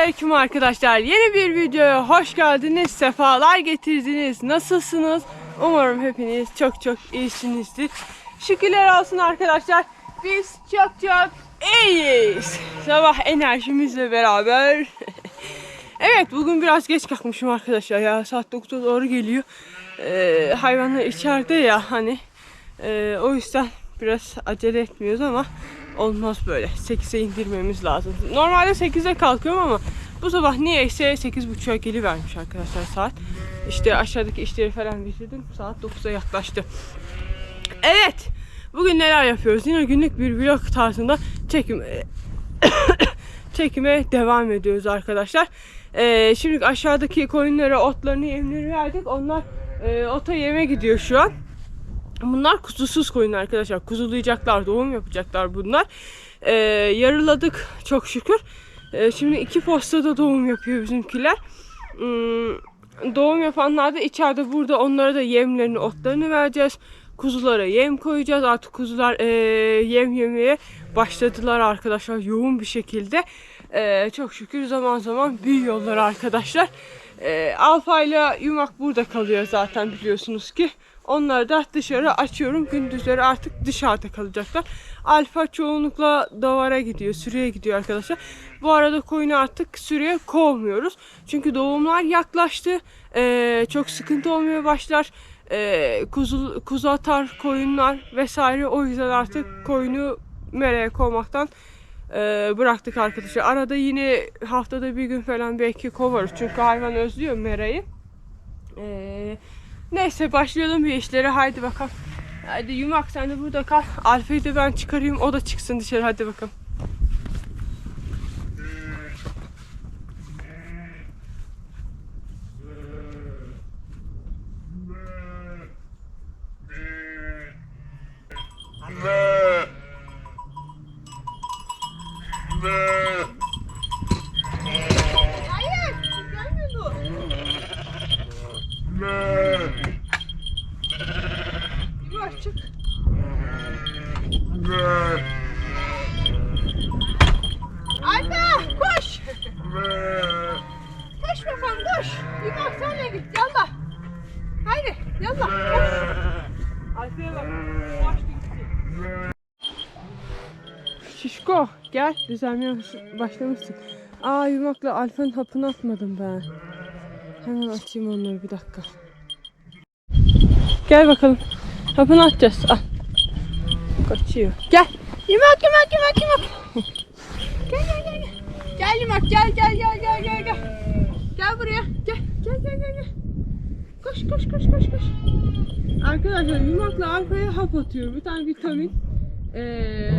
Selamun Aleyküm arkadaşlar. Yeni bir videoya hoş geldiniz. Sefalar getirdiniz. Nasılsınız? Umarım hepiniz çok çok iyisinizdir. Şükürler olsun arkadaşlar. Biz çok çok iyiyiz. Sabah enerjimizle beraber. evet bugün biraz geç kalkmışım arkadaşlar ya. Saat 9'a doğru geliyor. Ee, hayvanlar içeride ya hani. Ee, o yüzden biraz acele etmiyoruz ama olmaz böyle. 8'e indirmemiz lazım. Normalde 8'e kalkıyorum ama bu sabah niyeyse 8.30'a gelivermiş arkadaşlar saat. İşte aşağıdaki işleri falan bitirdim. Saat 9'a yaklaştı. Evet. Bugün neler yapıyoruz? Yine günlük bir vlog tarzında çekim çekime devam ediyoruz arkadaşlar. Ee, şimdi aşağıdaki koyunlara otlarını yemleri verdik. Onlar e, ota yeme gidiyor şu an. Bunlar kuzusuz koyun arkadaşlar. Kuzulayacaklar, doğum yapacaklar bunlar. Ee, yarıladık çok şükür. Ee, şimdi iki postada doğum yapıyor bizimkiler. Hmm, doğum yapanlar da içeride burada onlara da yemlerini, otlarını vereceğiz. Kuzulara yem koyacağız. Artık kuzular ee, yem yemeye başladılar arkadaşlar yoğun bir şekilde. Ee, çok şükür zaman zaman büyüyorlar arkadaşlar. Ee, Alfa ile Yumak burada kalıyor zaten biliyorsunuz ki. Onları da dışarı açıyorum. Gündüzleri artık dışarıda kalacaklar. Alfa çoğunlukla davara gidiyor, sürüye gidiyor arkadaşlar. Bu arada koyunu artık sürüye kovmuyoruz. Çünkü doğumlar yaklaştı. Ee, çok sıkıntı olmaya başlar. Ee, kuzu, kuzu atar koyunlar vesaire. O yüzden artık koyunu mereye kovmaktan e, bıraktık arkadaşlar. Arada yine haftada bir gün falan belki kovarız. Çünkü hayvan özlüyor mereyi. Eee Neyse başlayalım bir işlere. Haydi bakalım. Hadi yumak sen de burada kal. Alfa'yı da ben çıkarayım. O da çıksın dışarı. Hadi bakalım. Hayır. Gelmiyor Yumak çık. Alfa koş. Koş bakalım koş. Yumak sen de git yallah. Haydi yallah koş. Alfa'ya bak. Koştu gitti. Şişko gel düzelmeye baş- başlamışsın. Aa yumakla alfanın hapını atmadım ben. Hemen açayım onları bir dakika. Gel bakalım. Hapını atacağız. Al. Kaçıyor. Gel. Yumak yumak yumak yumak. gel gel gel. Gel, yumak gel gel gel gel gel. Gel buraya. Gel gel gel gel. gel. Koş koş koş koş koş. Arkadaşlar yumakla alfaya hap atıyor. Bir tane vitamin. Ee,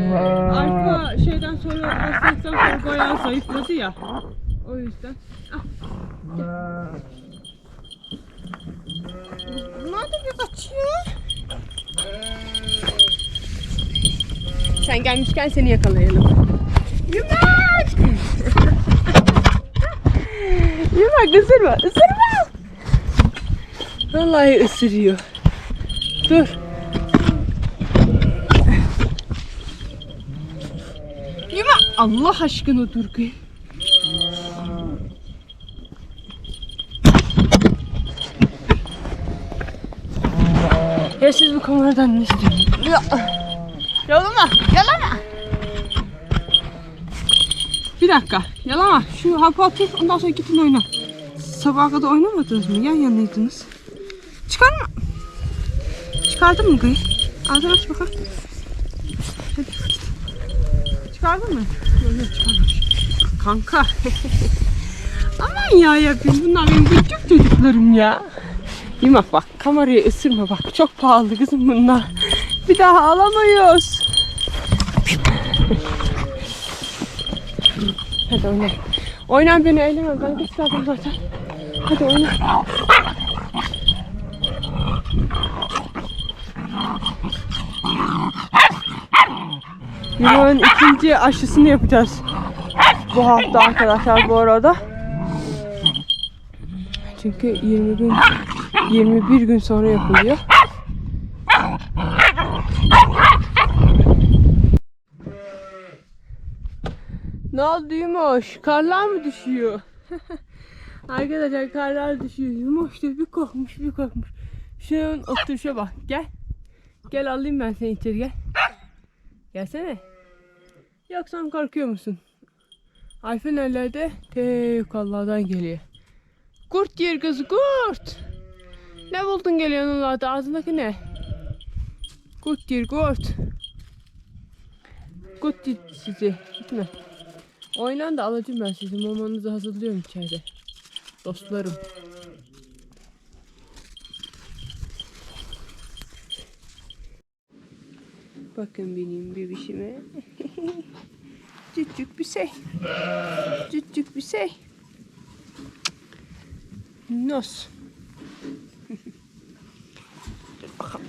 alfa şeyden sonra hastalıktan sonra bayağı zayıfladı ya. O yüzden. Al. Bunlar da bir kaçıyor. Sen gelmişken seni yakalayalım. Yumak! Yumak ısırma, ısırma! Vallahi ısırıyor. Dur. Yumak! Allah aşkına dur kız. Ya siz bu kameradan ne istiyorsunuz? Ya. Yalama, yalama. Bir dakika, yalama. Şu hapı atayım, ondan sonra gidin oyna. Sabaha kadar oynamadınız mı? Yan yanaydınız. Çıkardın mı kıyı? Ağzını aç bakalım. Çıkardın mı? Yok çıkarmamış. Kanka. Aman ya yapayım. Bunlar benim küçük çocuklarım ya. Yumak bak kamerayı ısırma bak çok pahalı kızım bunlar. Bir daha alamıyoruz. Hadi oyna. Oynan beni eyleme ben gösterdim zaten. Hadi oyna. Yumak'ın ikinci aşısını yapacağız. Bu hafta arkadaşlar bu arada. Çünkü 20 gün 21 gün sonra yapılıyor. Ne oldu Yumoş? Karlar mı düşüyor? Arkadaşlar karlar düşüyor. Yumoş da bir korkmuş bir korkmuş. Şu an oturuşa bak. Gel. Gel alayım ben seni içeri gel. Gelsene. Yoksa korkuyor musun? Alfa nerelerde? Te yukarılardan geliyor. Kurt yer kızı kurt. Ne buldun geliyorsun onlarda? Ağzındaki ne? Kurt yer kurt. Kurt yer sizi. Gitme. Oynan da alacağım ben sizi. Mamanızı hazırlıyorum içeride. Dostlarım. Bakın benim bebişime. Cüccük bir şey. Cüccük bir şey. Nos. Dur bakalım.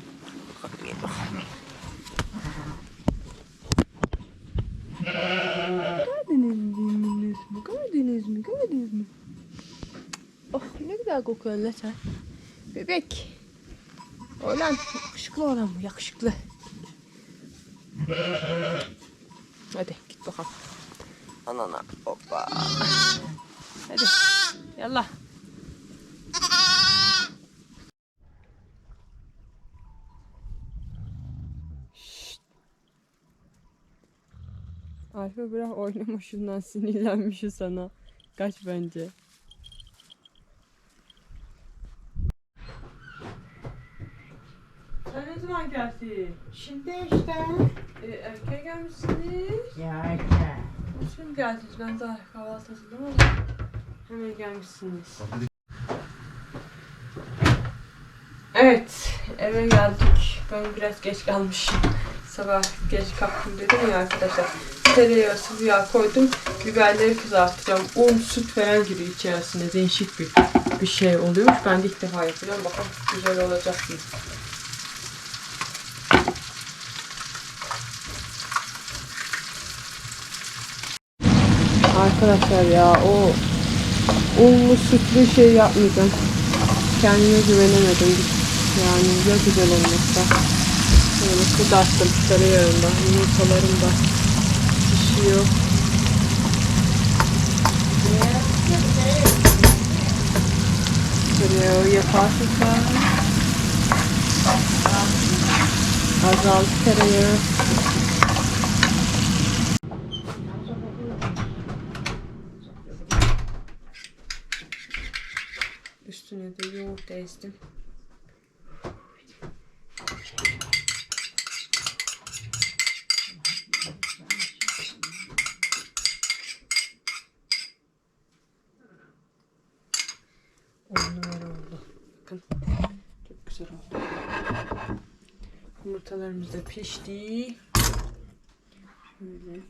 Bakalım, gel bakalım. Gördünüz mü? Gördünüz mü? Gördünüz mü? Oh ne güzel kokuyor lan sen. Bebek. Oğlan yakışıklı olan mı? Yakışıklı. Hadi git bakalım. Anana hoppa. Hadi. Yallah. Alfa bırak oynama şundan sinirlenmişi sana. Kaç bence. Sen ne zaman geldin? Şimdi işte. E, erken gelmişsiniz. Ya işte. Şimdi geldiniz. Ben daha kahvaltı hazırladım ama hemen gelmişsiniz. Evet, eve geldik. Ben biraz geç kalmışım. Sabah geç kalktım dedim ya arkadaşlar. Tereyağı, sıvı yağ koydum. Biberleri kızartacağım. Un, süt falan giriyor içerisinde. Değişik bir bir şey oluyormuş. Ben de ilk defa yapacağım. Bakalım güzel olacak mı? Arkadaşlar ya o unlu sütlü şey yapmayacağım. Kendime güvenemedim. Yani ya güzel olmazsa. Böyle kızarttım tereyağında. Yumurtalarım da pişiyor. Tereyağı yaparsın sen. Azal tereyağı. De yoğurt ezdim. Çok güzel oldu. Yumurtalarımız da pişti. Şöyle.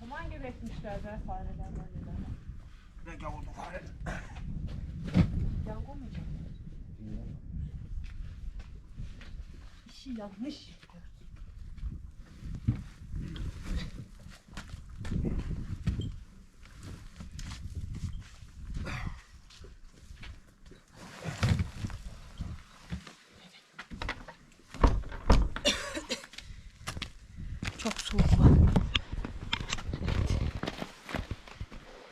Saman gibi ekmişler be fareler fareler. Yan koymayacak. Bir şey yanlış. Çok soğuk var.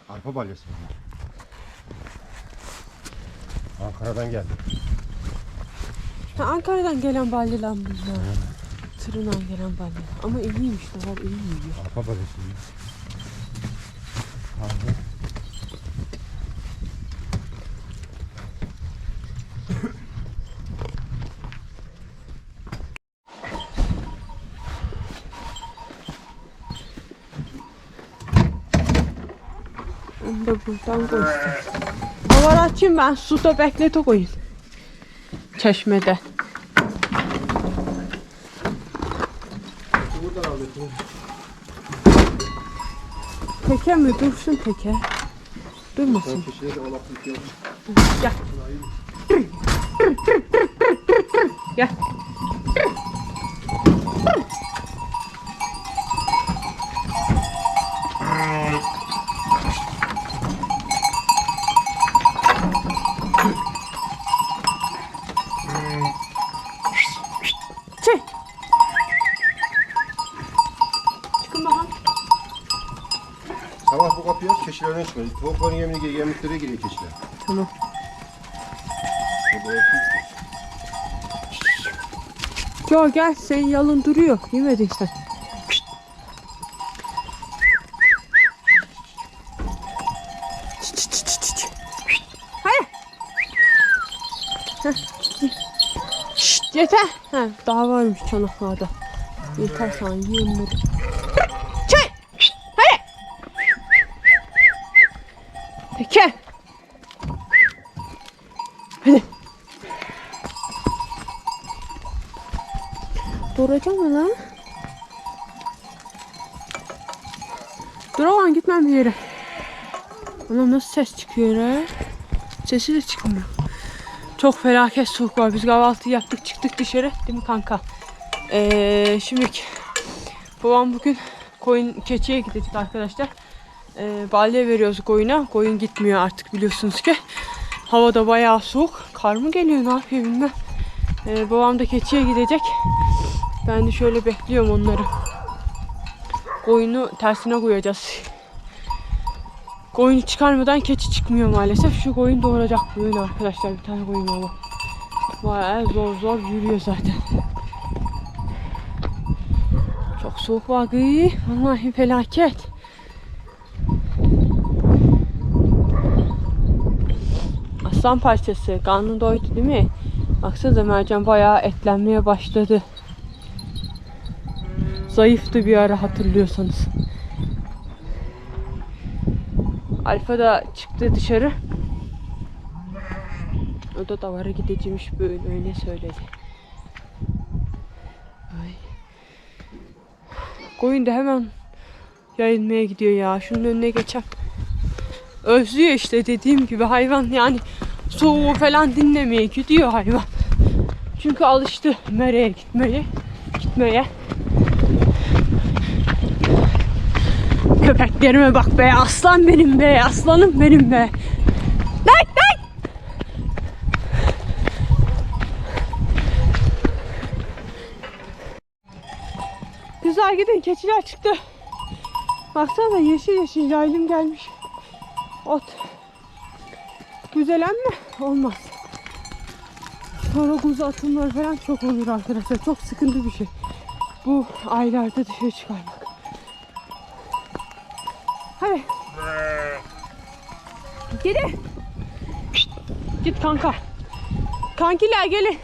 Arpa balyası bunlar. Ankara'dan geldi. Ha, Ankara'dan gelen balyalar bunlar. Tırından gelen balyalar. Ama iyiymiş daha iyi yiyor. Arpa balyası. Kahve. Onu da buradan koysun. Havar açayım ben suda beklete koyun. Çeşmede. Teke mi? Dursun teke. Durmasın. Gel. Gel. Yemliklere giriyor keçiler. Tamam. Yo gel senin yalın duruyor. Yemedin sen. Heh. Şşt, yeter. Ha, daha varmış çanaklarda. Yeter sana yiyin Duracak mı lan? Duramam gitmem bir yere. Anam nasıl ses çıkıyor ha? Sesi de çıkmıyor. Çok felaket soğuk var. Biz kahvaltı yaptık çıktık dışarı. Değil mi kanka? Ee, şimdi babam bugün koyun keçiye gidecek arkadaşlar. Ee, balya veriyoruz koyuna. Koyun gitmiyor artık biliyorsunuz ki. Hava da bayağı soğuk. Kar mı geliyor ne yapıyor bilmem. Ee, babam da keçiye gidecek. Ben de şöyle bekliyorum onları. Koyunu tersine koyacağız. Koyunu çıkarmadan keçi çıkmıyor maalesef. Şu koyun doğuracak bugün arkadaşlar. Bir tane koyun ama. Bayağı zor zor yürüyor zaten. Çok soğuk var gıy. Vallahi felaket. Aslan parçası. Karnı doydu değil mi? Baksanıza mercan bayağı etlenmeye başladı. Zayıftı bir ara hatırlıyorsanız. Alfa da çıktı dışarı. O da davara gideceğimiş böyle öyle söyledi. Ay. Koyun da hemen yayılmaya gidiyor ya. Şunun önüne geçem. Özlüyor işte dediğim gibi hayvan yani soğuğu falan dinlemeye gidiyor hayvan. Çünkü alıştı mereye gitmeye. Gitmeye. Köpeklerime bak be aslan benim be aslanım benim be. Day day. Güzel gidin keçiler çıktı. Baksana yeşil yeşil yaylım gelmiş. Ot. Güzel ama olmaz. Sonra kuzu atımları falan çok olur arkadaşlar. Çok sıkıntı bir şey. Bu aylarda dışarı çıkarmak. Hadi. Geri. Git kanka. Kankiler gelin.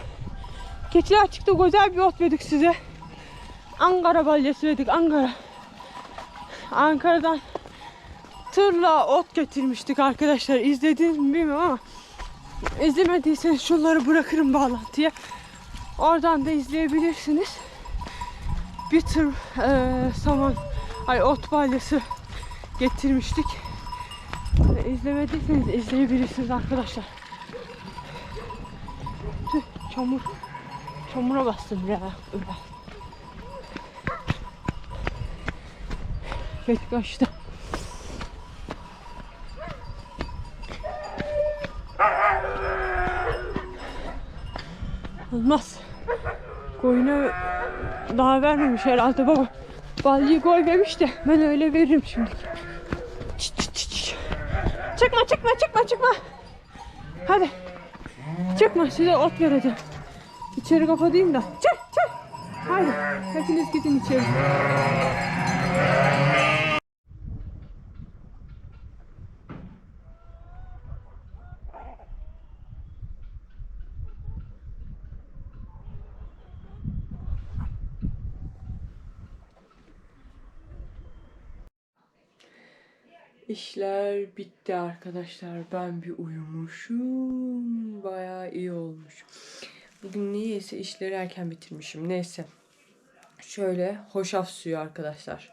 Keçiler çıktı güzel bir ot verdik size. Ankara balyası verdik Ankara. Ankara'dan tırla ot getirmiştik arkadaşlar. İzlediniz mi bilmiyorum ama izlemediyseniz şunları bırakırım bağlantıya. Oradan da izleyebilirsiniz. Bir tır eee saman, ay ot balyası getirmiştik. E, İzlemediyseniz izleyebilirsiniz arkadaşlar. Tüh, çamur. Çamura bastım ya. Öyle. Kaçtı. Olmaz. Koyunu daha vermemiş herhalde baba. Balyayı koy demiş de ben öyle veririm şimdi. Çıkma çıkma çıkma çıkma. Hadi. Çıkma size ot vereceğim. İçeri kapatayım da. Çık çık. Haydi. Hepiniz gidin içeri. İşler bitti arkadaşlar. Ben bir uyumuşum. Bayağı iyi olmuş. Bugün niyeyse işleri erken bitirmişim. Neyse. Şöyle hoşaf suyu arkadaşlar.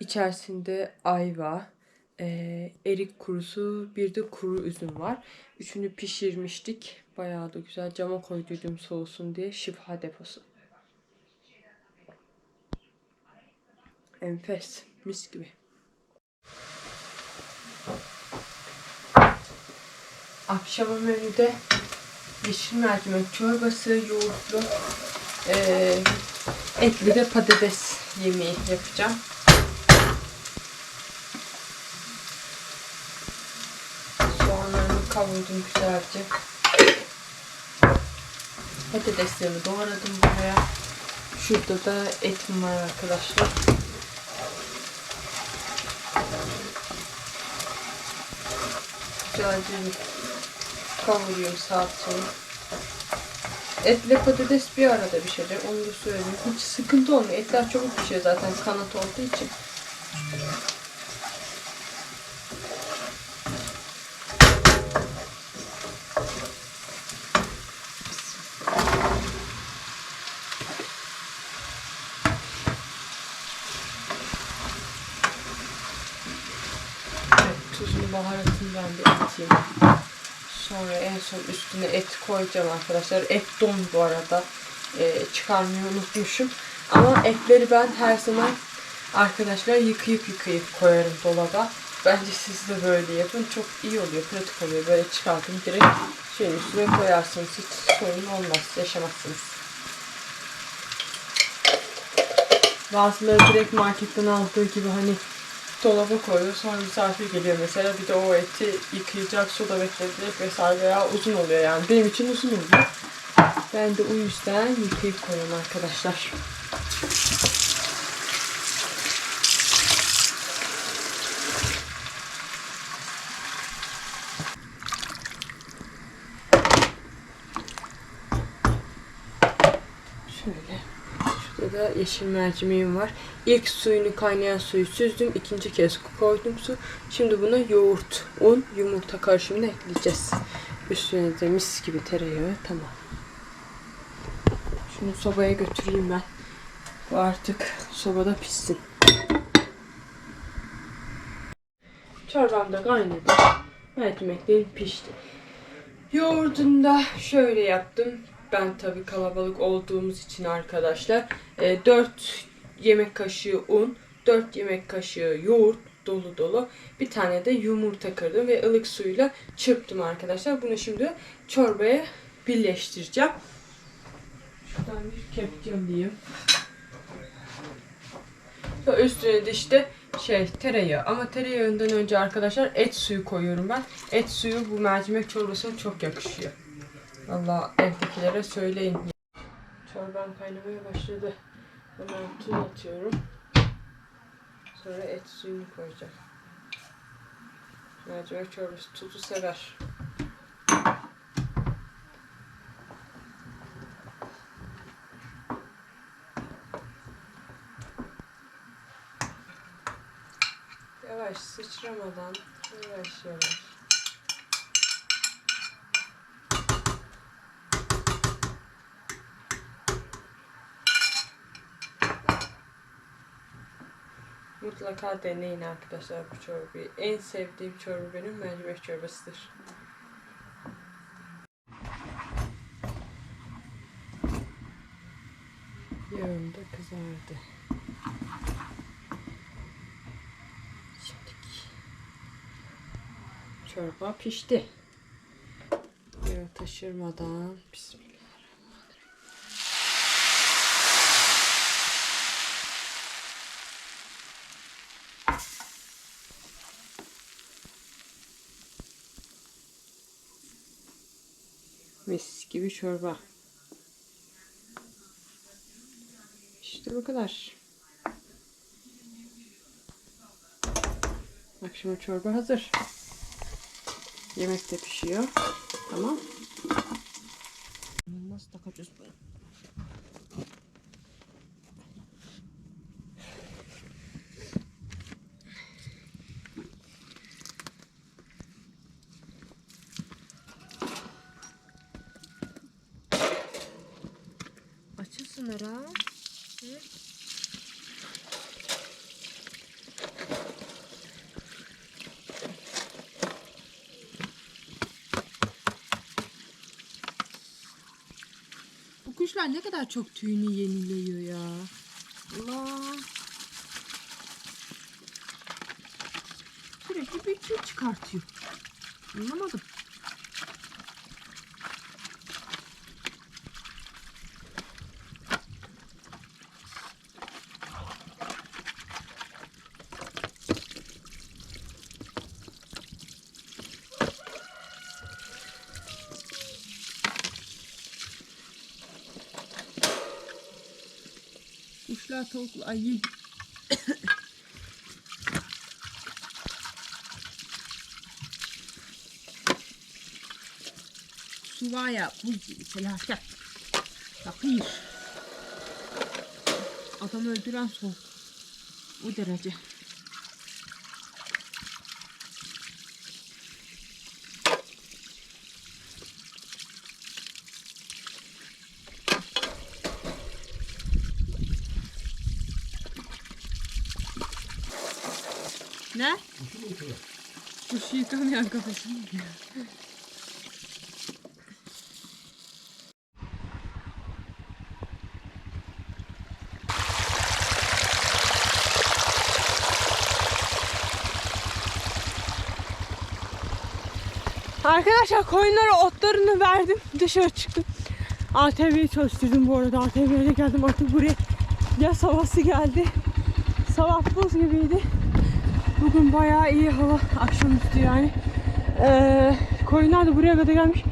İçerisinde ayva, eee, erik kurusu, bir de kuru üzüm var. Üçünü pişirmiştik. Bayağı da güzel. Cama koyduydum soğusun diye. Şifa deposu. Enfes. Mis gibi. Akşama menüde yeşil mercimek çorbası, yoğurtlu, eee, etli de patates yemeği yapacağım. kavurdum güzelce. Patateslerimi doğradım buraya. Şurada da etim var arkadaşlar. Güzelce kavuruyorum salçayı. Etle patates bir arada pişecek. Onu da söyleyeyim. Hiç sıkıntı olmuyor. Etler çabuk pişiyor zaten kanat olduğu için. Evet, tuzunu baharatını ben bir atayım. Sonra en üstüne et koyacağım arkadaşlar. Et don bu arada. Ee, çıkarmayı unutmuşum. Ama etleri ben her zaman arkadaşlar yıkayıp yıkayıp koyarım dolaba. Bence siz de böyle yapın. Çok iyi oluyor, pratik oluyor. Böyle çıkartın direkt şeyin üstüne koyarsınız. Hiç sorun olmaz, yaşamazsınız. Bazıları direkt marketten aldığı gibi hani dolaba koyuyor. Sonra misafir geliyor mesela. Bir de o eti yıkayacak, suda bekletecek vesaire veya uzun oluyor yani. Benim için uzun oluyor. Ben de o yüzden yıkayıp koyuyorum arkadaşlar. Şöyle. Şurada da yeşil mercimeğim var. İlk suyunu kaynayan suyu süzdüm. ikinci kez koydum su. Şimdi buna yoğurt, un, yumurta karışımını ekleyeceğiz. Üstüne de mis gibi tereyağı. Tamam. Şunu sobaya götüreyim ben. Bu artık sobada pişsin. Çorbam da kaynadı. Mercimeklerim pişti. Yoğurdunu da şöyle yaptım. Ben tabii kalabalık olduğumuz için arkadaşlar. E, 4 yemek kaşığı un, 4 yemek kaşığı yoğurt dolu dolu. Bir tane de yumurta kırdım ve ılık suyla çırptım arkadaşlar. Bunu şimdi çorbaya birleştireceğim. Şuradan bir kepçe alayım. Sonra üstüne de işte şey tereyağı ama tereyağından önce arkadaşlar et suyu koyuyorum ben. Et suyu bu mercimek çorbasına çok yakışıyor. Valla evdekilere söyleyin. Çorbam kaynamaya başladı. Hemen tuz atıyorum. Sonra et suyunu koyacağım. Mercimek çorbası tuzu sever. Yavaş sıçramadan yavaş yavaş. Mutlaka deneyin arkadaşlar bu çorbayı. En sevdiğim çorba benim mercimek çorbasıdır. Yağım da kızardı. Şimdiki çorba pişti. Yağı taşırmadan bismillah. Mis gibi çorba. İşte bu kadar. Akşama çorba hazır. Yemek de pişiyor. Tamam. Nasıl takacağız bunu? Açılsın ara. Bu kuşlar ne kadar çok tüyünü yeniliyor ya. Allah. Sürekli bir tüy çıkartıyor. Anlamadım. Tavuklar yiyin. Su var ya gibi felaket. Yakıyor. Adam öldüren soğuk. O derece. Ne? Kuş yıkamayan kafasını yıkıyor. Arkadaşlar koyunlara otlarını verdim. Dışarı çıktım. ATV'yi çalıştırdım bu arada. ATV'ye geldim artık buraya. Yaz havası geldi. Sabah buz gibiydi. Bugün bayağı iyi hava. Akşamüstü yani. Ee, koyunlar da buraya kadar gelmiş.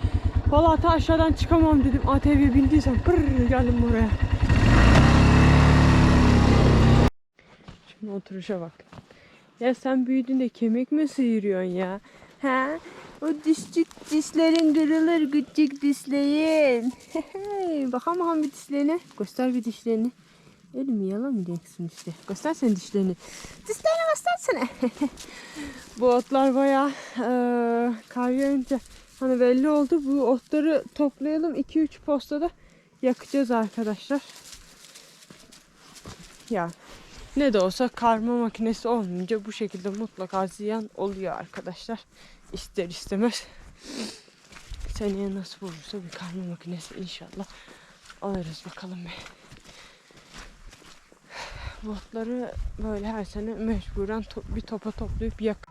Vallahi ta aşağıdan çıkamam dedim. ATV'ye bindiysem pırr geldim buraya. Şimdi oturuşa bak. Ya sen büyüdün de kemik mi sıyırıyorsun ya? Ha? O dişçik dişlerin kırılır küçük dişlerin. Bakalım bir dişlerine. Göster bir dişlerini. Öyle mi yalan mı diyeceksin işte. Göster sen dişlerini. Dişlerini göstersene. Bu otlar bayağı eee kar yağınca hani belli oldu. Bu otları toplayalım. 2-3 postada yakacağız arkadaşlar. Ya ne de olsa karma makinesi olmayınca bu şekilde mutlaka ziyan oluyor arkadaşlar. İster istemez. Seneye nasıl olursa bir karma makinesi inşallah alırız bakalım bir. Bu otları böyle her sene mecburen to- bir topa toplayıp yak.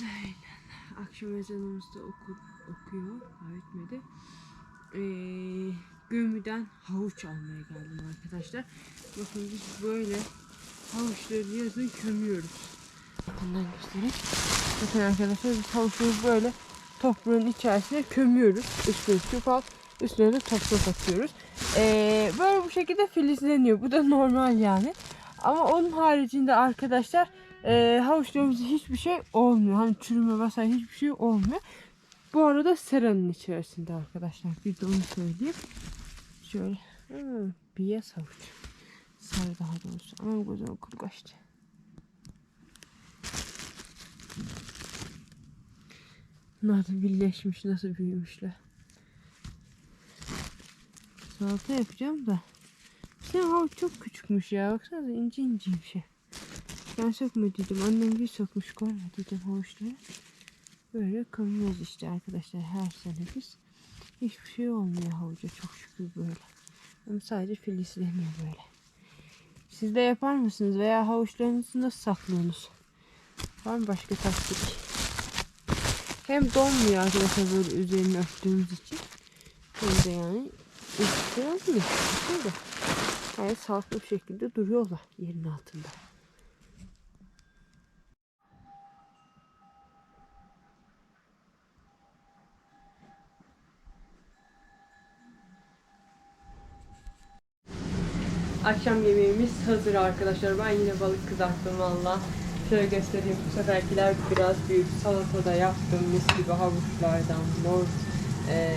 Aynen. Akşam ezanımız da oku, okuyor. Daha bitmedi. Ee, gömüden havuç almaya geldim arkadaşlar. Bakın biz böyle havuçları yazın kömüyoruz. Bundan göstereyim. Bakın arkadaşlar biz havuçları böyle toprağın içerisine kömüyoruz. Üstüne çöp üstüne de toprak atıyoruz. Ee, böyle bu şekilde filizleniyor. Bu da normal yani. Ama onun haricinde arkadaşlar e, havuçlarımızda hiçbir şey olmuyor. Hani çürüme vesaire hiçbir şey olmuyor. Bu arada seranın içerisinde arkadaşlar. Bir de onu söyleyeyim. Şöyle. Hmm, beyaz havuç. Sarı daha doğrusu. Ama gözüm okul kaçtı. Nasıl birleşmiş, nasıl büyümüşler. Salata yapacağım da. Senin havuç çok küçükmüş ya. Baksana ince ince bir şey. Ben sökmediydim. Annem bir sökmüş koymadıydım havuçları. Böyle kılıyoruz işte arkadaşlar her sene biz. Hiçbir şey olmuyor havuca çok şükür böyle. Ama sadece filizleniyor böyle. Siz de yapar mısınız veya havuçlarınızı nasıl saklıyorsunuz? Var mı başka taktik? Hem donmuyor arkadaşlar böyle üzerini örttüğümüz için. Hem de yani olmuyor. Bakın da gayet sağlıklı bir şekilde duruyorlar yerin altında. Akşam yemeğimiz hazır arkadaşlar. Ben yine balık kızarttım valla. Şöyle göstereyim. Bu seferkiler biraz büyük. Salata da yaptım. Mis gibi havuçlardan. Mor e,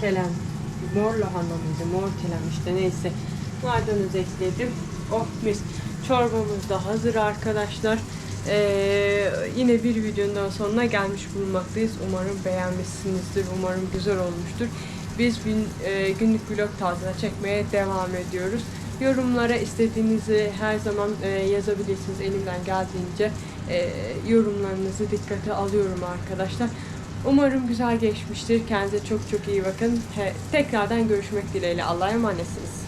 kelem. Mor lahana mıydı? Mor kelem işte neyse. Maydanoz ekledim. Oh mis. Çorbamız da hazır arkadaşlar. Ee, yine bir videonun sonuna gelmiş bulunmaktayız. Umarım beğenmişsinizdir. Umarım güzel olmuştur. Biz gün, e, günlük vlog tarzına çekmeye devam ediyoruz. Yorumlara istediğinizi her zaman e, yazabilirsiniz. Elimden geldiğince e, yorumlarınızı dikkate alıyorum arkadaşlar. Umarım güzel geçmiştir. Kendinize çok çok iyi bakın. He, tekrardan görüşmek dileğiyle. Allah'a emanetsiniz.